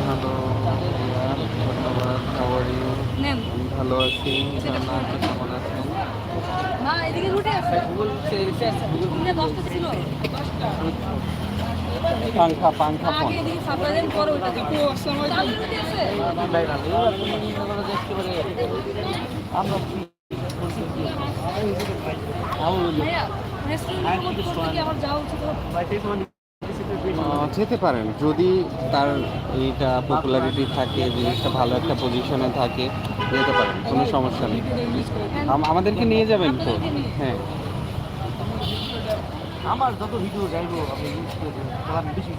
ভালো ধন্যবাদ খাবার ভালো আছি কেমন আছেন মা এদিকে আমরা যেতে পারেন, যদি তার এইটা পপুলারিটি থাকে, জিনিসটা ভালো একটা পজিশনে থাকে, যেতে পারেন, কোনো সমস্যা নেই। আমাদেরকে নিয়ে যাবেন তো? হ্যাঁ। আমার যত ভিডিও যাইবো আপনি ইউজ করে দেবেন। বেশি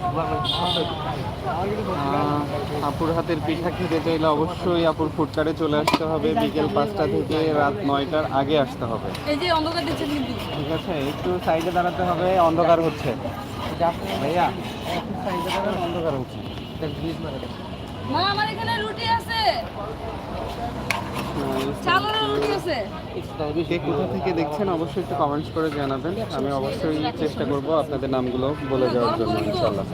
আপুর হাতের পিঠা খেতে চাইলে অবশ্যই আপুর ফুটকারে চলে আসতে হবে। বিকেল পাঁচটা থেকে রাত নয়টার আগে আসতে হবে। এই যে অন্ধকার দিচ্ছেন কিন্তু। ঠিক আছে একটু সাইডে দাঁড়াতে হবে অন্ধকার হচ্ছে। ভাইয়া সাইডে দাঁড়ান অন্ধকার হচ্ছে। মা আমার এখানে রুটি আছে। কে কোথা থেকে দেখছেন অবশ্যই একটু কমেন্টস করে জানাবেন। আমি অবশ্যই চেষ্টা করব আপনাদের নামগুলো বলে যাওয়ার জন্য ইনশাল্লাহ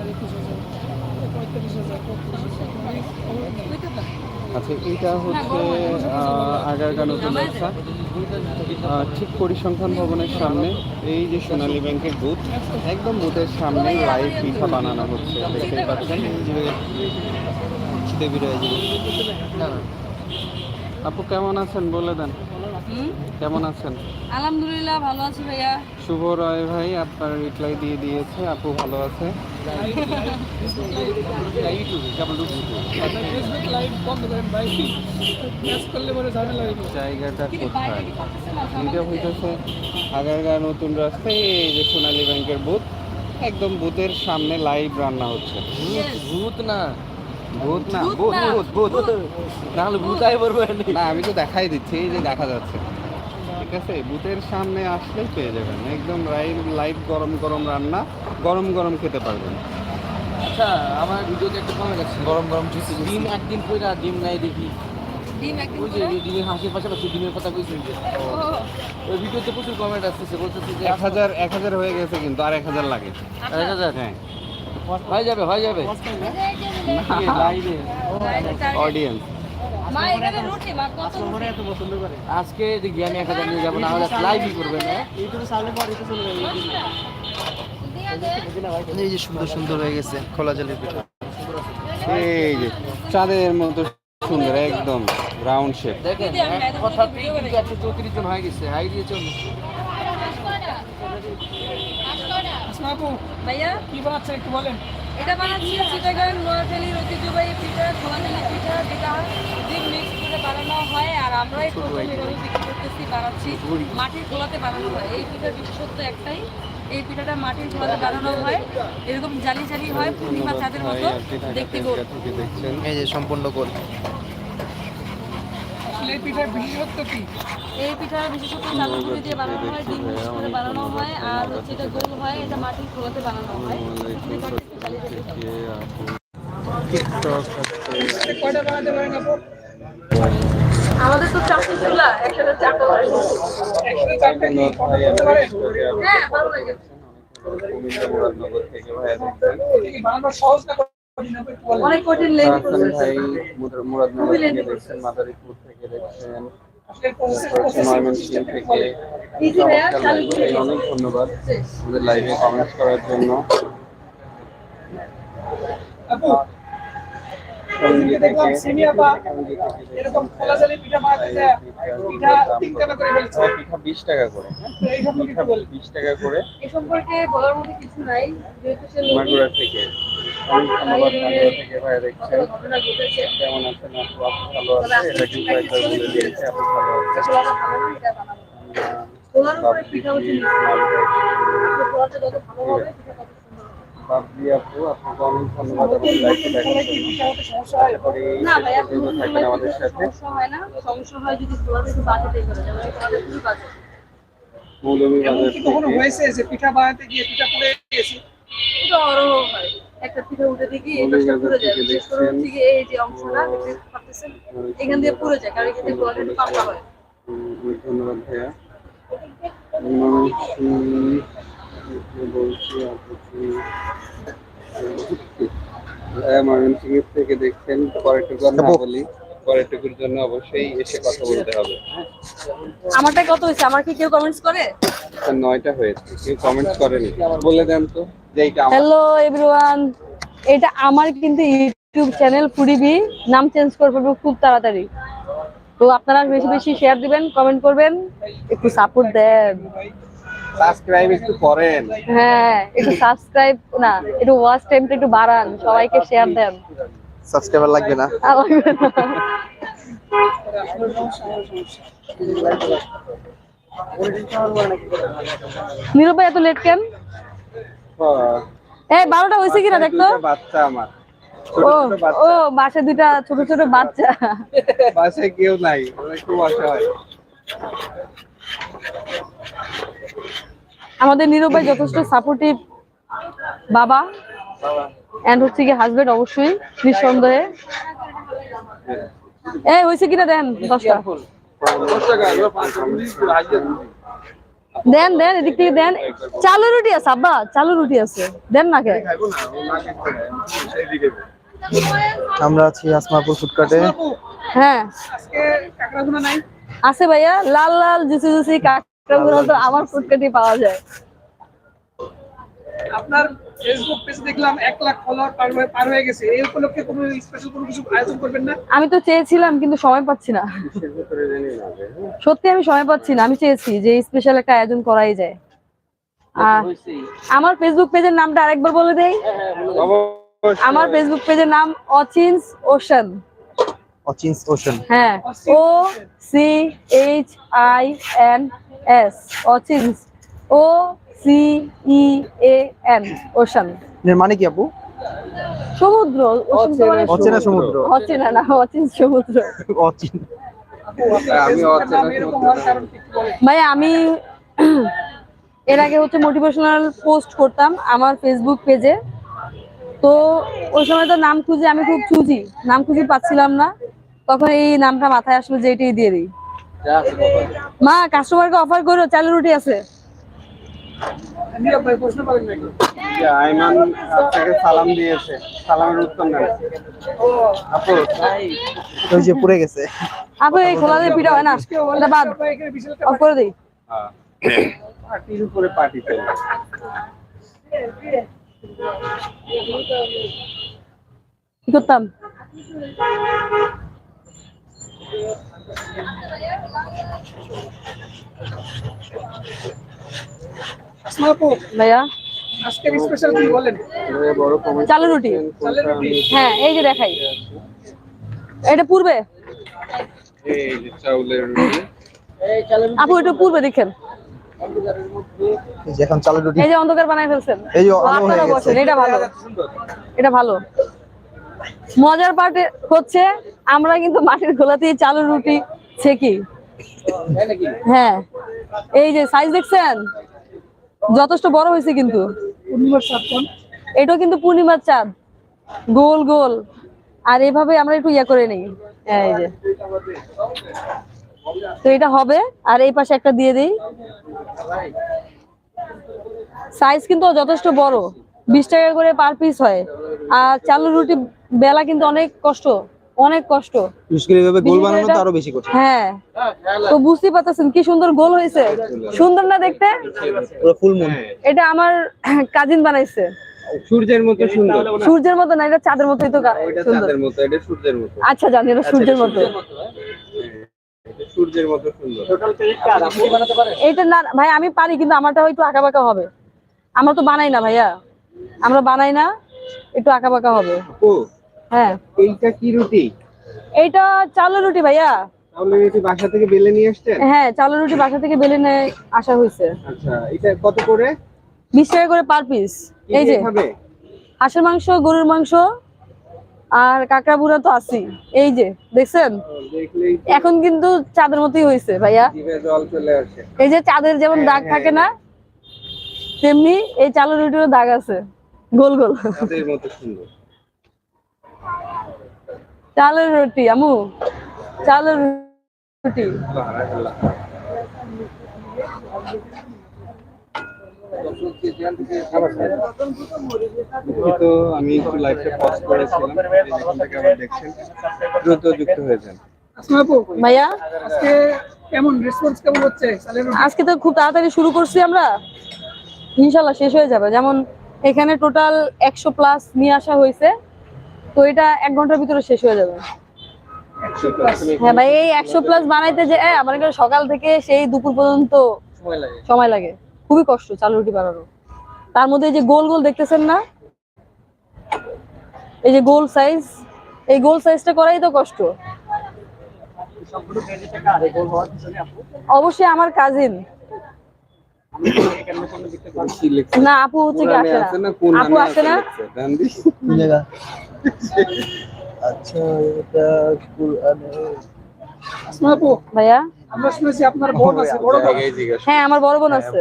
আচ্ছা এইটা হচ্ছে আহ, আগারগা নতুন ঠিক পরিসংখ্যান ভবনের সামনে এই যে সোনালী ব্যাংকের বুথ একদম বুথের সামনে লাইভ পিঠা বানানো হচ্ছে দেখতেই পাচ্ছেন। আপু কেমন আছেন? বলে দেন। কেমন আছেন? আলহামদুলিল্লাহ ভালো আছি ভাইয়া। শুভ রয় ভাই আপনার রিপ্লাই দিয়ে দিয়েছে। আপু ভালো আছে? জায়গাটা কোথায়? এটা হইতেছে আগারগা নতুন রাস্তায় এই যে সোনালী ব্যাংকের বুথ একদম বুথের সামনে লাইভ রান্না হচ্ছে. ভূত না। ভূত না ভূত ভূত না। ভূত ভূত। না হলে ভূত আই বলব না। আমি তো দেখাই দিচ্ছি এই যে দেখা যাচ্ছে। ঠিক আছে বুথের সামনে আসলেই পেয়ে যাবেন। একদম লাইভ লাইভ গরম গরম রান্না গরম গরম খেতে পারবেন। আচ্ছা আমার ভিডিওতে একটা কমেন্ট আছে। গরম গরম জুসি ডিম একদিন কইরা ডিম নাই দেখি। ডিম একদিন ওই যে করে? ডিমের হাসির পাশাপাশি ডিমের কথা কইছেন যে। ওই ভিডিওতে প্রচুর কমেন্ট বলতেছে যে এক হাজার এক হাজার হয়ে গেছে কিন্তু আর এক হাজার লাগে। এক হাজার? হ্যাঁ। হয়ে যাবে। হয়ে যাবে। অডিয়েন্স মা এখানে রুটি মা কত রুটি? আজকে দেখি আমি এক হাজার নিয়ে যাব না হলে লাইভই করবে না। এই যে সুন্দর সুন্দর হয়ে গেছে খোলা জলের পিঠা। এই যে চাঁদের মতো সুন্দর একদম রাউন্ড শেপ দেখেন কথা একশো চৌত্রিশ জন হয়ে গেছে হাই দিয়েছে ভাইয়া? কি বানাচ্ছেন একটু বলেন। এটা বানাচ্ছি চিটাগাং নোয়াখালীর ঐতিহ্যবাহী পিঠা খোলাখালি পিঠা যেটা দুধ মিক্স করে বানানো হয় আর আমরাই প্রথম এভাবে বিক্রি করতেছি বানাচ্ছি। মাটির খোলাতে বানানো হয়। এই পিঠার বিশেষত্ব একটাই এই পিঠাটা মাটির খোলাতে বানানো হয়। এরকম জালি জালি হয় পূর্ণিমা চাঁদের মতো। দেখতে গোল। এই যে সম্পূর্ণ গোল। এই পিঠার বিশেষত্ব কি? এই পিঠার বিশেষত চালের গুঁড়ি দিয়ে বানানো হয় ডিম করে বানানো হয় আর হচ্ছে এটা গোল হয় এটা মাটির খোলাতে বানানো হয়। টিকটক আমাদের তো একসাথে একসাথে করতে পারেন হ্যাঁ। ভালো লাগে। অনেক কঠিন ভাই মুরাদনগর থেকে দেখছেন মাদারীপুর থেকে দেখছেন অনেক ধন্যবাদ। আমাদের লাইভে কমেন্টস করার জন্য। আপু দেখলাম সিমিয়া বা এরকম খোলা পিঠা বানাতে পিঠা তিন টাকা করে ফেলছে। পিঠা বিশ টাকা করে। তো এই সম্পর্কে বিশ টাকা করে। এ সম্পর্কে বলার মতো কিছু নাই যেহেতু সে মাগুরা থেকে। কেমন আছেন আপু? ভালো আছে? এটা কিন্তু একবার বলে দিয়েছে ভালো পিঠা হচ্ছে বাবলি আপু আপনাকে অনেক ধন্যবাদ আমাদের লাইভে দেখার জন্য হয় আমাদের সাথে। হয় হয় মৌলভী বাজার কখনো হয়েছে যে পিঠা বানাতে গিয়ে পিঠা পুড়ে গেছে? একটা পিঠা উঠে দেখি এই যায়। বিশেষ করে হচ্ছে এই যে অংশটা দেখতে পাচ্ছেন? এখান দিয়ে পুড়ে যায় কারণ এখান দিয়ে একটু পাতলা হয়। ধন্যবাদ ভাইয়া। হ্যাঁ, ময়মনসিংহের থেকে দেখছেন পরেরটুকু আর না বলি পরেরটুকুর জন্য অবশ্যই এসে কথা বলতে হবে। আমারটা কত হয়েছে? আমার কি কেউ কমেন্টস করে? নয়টা হয়েছে কেউ কমেন্টস করেনি। বলে দেন তো যে এইটা আমার হ্যালো এভরিওয়ান এটা আমার কিন্তু ইউটিউব চ্যানেল ফুডিবি নাম চেঞ্জ করে ফেলব খুব তাড়াতাড়ি। তো আপনারা বেশি বেশি শেয়ার দিবেন কমেন্ট করবেন একটু সাপোর্ট দেন। সাবস্ক্রাইব একটু করেন। হ্যাঁ একটু সাবস্ক্রাইব না একটু ওয়াচ টাইমটা একটু বাড়ান সবাইকে শেয়ার দেন। সাবস্ক্রাইবার লাগবে না? নীরব এত লেট কেন? এই বারোটা হয়েছে কিনা দেখতো? বাচ্চা আমার। ও ছোট বাচ্চা। ও বাসে দুইটা ছোট ছোট বাচ্চা। বাসায় কেউ নাই একটু অসহায় আমাদের নীরব ভাই যথেষ্ট সাপোর্টিভ বাবা এন্ড হচ্ছে কি হাজবেন্ড অবশ্যই নিঃসন্দেহে। এই হয়েছে কিনা দেন দশটা? দেন দেন এদিক থেকে দেন। চালু রুটি আছে আব্বা চালু রুটি আছে। দেন না কে? আমরা আছি আসমাপুর ফুডকার্টে হ্যাঁ আজকে কাকড়াগুনা নাই আছে ভাইয়া লাল লাল জুসি জুসি আমার ফুটকাটি পাওয়া যায়। আপনার ফেসবুক পেজে দেখলাম এক লাখ ফলোয়ার পার হয়ে পার হয়ে গেছে। এই উপলক্ষে কোনো স্পেশাল কোনো কিছু আয়োজন করবেন না? আমি তো চেয়েছিলাম কিন্তু সময় পাচ্ছি না। সত্যি আমি সময় পাচ্ছি না আমি চেয়েছি যে স্পেশাল একটা আয়োজন করাই যায়। আমার ফেসবুক পেজের নামটা আরেকবার বলে দেই। আমার ফেসবুক পেজের নাম অচিন্স ওশান। Oceans ocean. হ্যাঁ O C H I N S oceans O C E A N ocean এর মানে কি আপু? সমুদ্র মানে অচেনা সমুদ্র। অচেনা না অচিন্স সমুদ্র। অচিন। অচেনা বলেন। ভাই আমি এর আগে হচ্ছে মোটিভেশনাল পোস্ট করতাম আমার ফেসবুক পেজে তো ওই সময় তো নাম খুঁজে আমি খুব চুজি নাম খুঁজে পাচ্ছিলাম না। তখন এই নামটা মাথায় আসলো যে এটাই দিয়ে দিই। মা কাস্টমারকে অফার করো চালু রুটি আছে। নীরব ভাই প্রশ্ন করেন নাকি আইমান আপনাকে সালাম দিয়েছে। সালামের উত্তর নেন। আপু ওই যে পুড়ে গেছে। আপু এই খোলা দিয়ে পিঠা হয় না? এটা বাদ। ভাই এখানে অফ করে দিই। হ্যাঁ। পার্টির উপরে পার্টি চলবে কি করতাম? ভাইয়া? আজকের স্পেশাল কি বলেন? এবারে বড় কমেন্ট চালু রুটি। হ্যাঁ এই যে দেখাই। এটা পূর্বে? এই যে চাউলের রুটি। আপু এটা পূর্বে দেখেন। এই যে এখন চালের রুটি। এই যে অন্ধকার বানাই ফেলছেন। এই যে আলো হয়ে আপনারা গেছে। বসেন এটা ভালো। এটা ভালো। মজার পার্ট হচ্ছে আমরা কিন্তু মাটির গোলাতেই চালু রুটি ছেকি। হ্যাঁ। এই যে সাইজ দেখছেন? যথেষ্ট বড় হয়েছে কিন্তু। এটাও কিন্তু পূর্ণিমার চাঁদ। গোল গোল। আর এভাবে আমরা একটু ইয়া করে নিই। হ্যাঁ, এই যে। তো এটা হবে। আর এই পাশে একটা দিয়ে দিই। সাইজ কিন্তু যথেষ্ট বড়। বিশ টাকা করে পার পিস হয়। আর চালু রুটি বেলা কিন্তু অনেক কষ্ট। অনেক কষ্ট। করে এভাবে গোল বানানো তো আরও বেশি কঠিন। হ্যাঁ তো বুঝতেই পারতেছেন কি সুন্দর গোল হয়েছে। সুন্দর না দেখতে? পুরো ফুল মুন এটা আমার কাজিন বানাইছে। সূর্যের মতো সুন্দর। সূর্যের মতো না এটা চাঁদের মতোই তো চাঁদের মতো এটা সূর্যের মতো। আচ্ছা জানি এটা সূর্যের মতো। এটা সূর্যের মতো সুন্দর। এইটা না ভাই আমি পারি কিন্তু আমারটা হয়তো আঁকা বাঁকা হবে। আমরা তো বানাই না ভাইয়া। আমরা বানাই না একটু আঁকা বাঁকা হবে হ্যাঁ। এইটা কি রুটি? এইটা চালু রুটি ভাইয়া। তাহলে এটি বাসা থেকে বেলে নিয়ে আসছেন? হ্যাঁ চালু রুটি বাসা থেকে বেলে নিয়ে আসা হয়েছে। আচ্ছা এটা কত করে? বিশ টাকা করে পার পিস। এই যে হাঁসের মাংস গরুর মাংস আর কাঁকড়া বুড়া তো আছি এই যে দেখছেন? এখন কিন্তু চাঁদের মতোই হয়েছে ভাইয়া। এই যে চাঁদের যেমন দাগ থাকে না তেমনি এই চালু রুটিরও দাগ আছে। গোল গোল। মতো সুন্দর। চালের রুটি আমু চালের রুটি। দুঃখিত আমি একটু লাইভটা পজ করেছিলাম যেখান থেকে আবার দেখছেন দ্রুত যুক্ত হয়ে যান। ভাইয়া? আজকে কেমন রেসপন্স কেমন হচ্ছে? আজকে তো খুব তাড়াতাড়ি শুরু করছি আমরা। ইনশাল্লাহ শেষ হয়ে যাবে। যেমন এখানে টোটাল একশো প্লাস নিয়ে আসা হয়েছে। তো এটা এক ঘণ্টার ভিতরে শেষ হয়ে যাবে। হ্যাঁ ভাই এই একশো প্লাস বানাইতে যে এ, আমার এখানে সকাল থেকে সেই দুপুর পর্যন্ত সময় লাগে। খুবই কষ্ট চাল রুটি বানানো তার মধ্যে এই যে গোল গোল দেখতেছেন না? এই যে গোল সাইজ এই গোল সাইজটা করাই তো কষ্ট। অবশ্যই আমার কাজিন না আপু হচ্ছে কি আসে না? না আপু আসে না? আচ্ছা এটা কুরআনে আসমা আপু ভাইয়া? আমরা শুনেছি আপনার বোন আছে বড় বোন হ্যাঁ আমার বড় বোন আছে।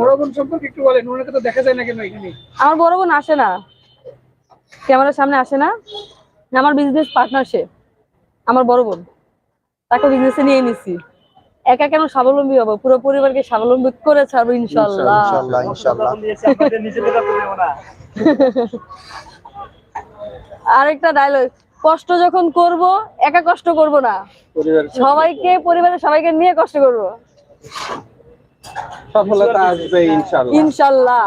বড় বোন সম্পর্কে একটু বলেন ওনাকে তো দেখা যায় না কেন এখানে? আমার বড় বোন আসে না। ক্যামেরার সামনে আসে না। আমার বিজনেস পার্টনার সে। আমার বড় বোন। তাকে বিজনেসে নিয়ে নিছি। একা কেন স্বাবলম্বী হব? পুরো পরিবারকে স্বাবলম্বী করে ছাড়বো ইনশাল্লাহ ইনশাআল্লাহ ইনশাআল্লাহ। আরেকটা ডায়লগ কষ্ট যখন করব একা কষ্ট করব না। সবাইকে পরিবারের সবাইকে নিয়ে কষ্ট করব। সফলতা আসবে ইনশাআল্লাহ। ইনশাল্লাহ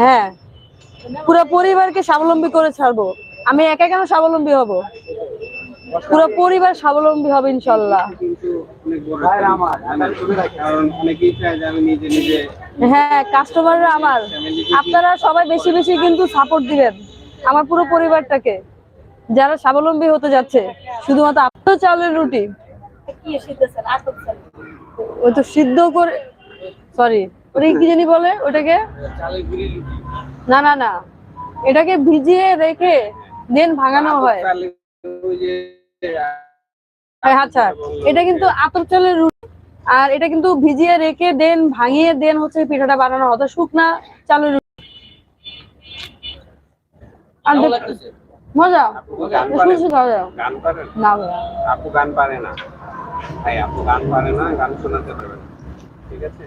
হ্যাঁ। পুরো পরিবারকে স্বাবলম্বী করে ছাড়বো। আমি একা কেন স্বাবলম্বী হব? পুরো পরিবার স্বাবলম্বী হবে ইনশাল্লাহ হ্যাঁ কাস্টমাররা আমার। আপনারা সবাই বেশি বেশি কিন্তু সাপোর্ট দিবেন। আমার পুরো পরিবারটাকে যারা স্বাবলম্বী হতে যাচ্ছে শুধুমাত্র আপনার চাউলের রুটি। ওই তো সিদ্ধ করে সরি ওটাকে কি জানি বলে ওটাকে? না না না এটাকে ভিজিয়ে রেখে দেন ভাঙানো হয়। হ্যাঁ, আচ্ছা এটা কিন্তু আতর চালের রুটি। আর এটা কিন্তু ভিজিয়ে রেখে দেন ভাঙিয়ে দেন হচ্ছে পিঠাটা বানানো হতো শুকনা চালের মজা। না। আপু গান পারে না। তাই আপু গান পারে না গান শোনাতে পারবে ঠিক আছে?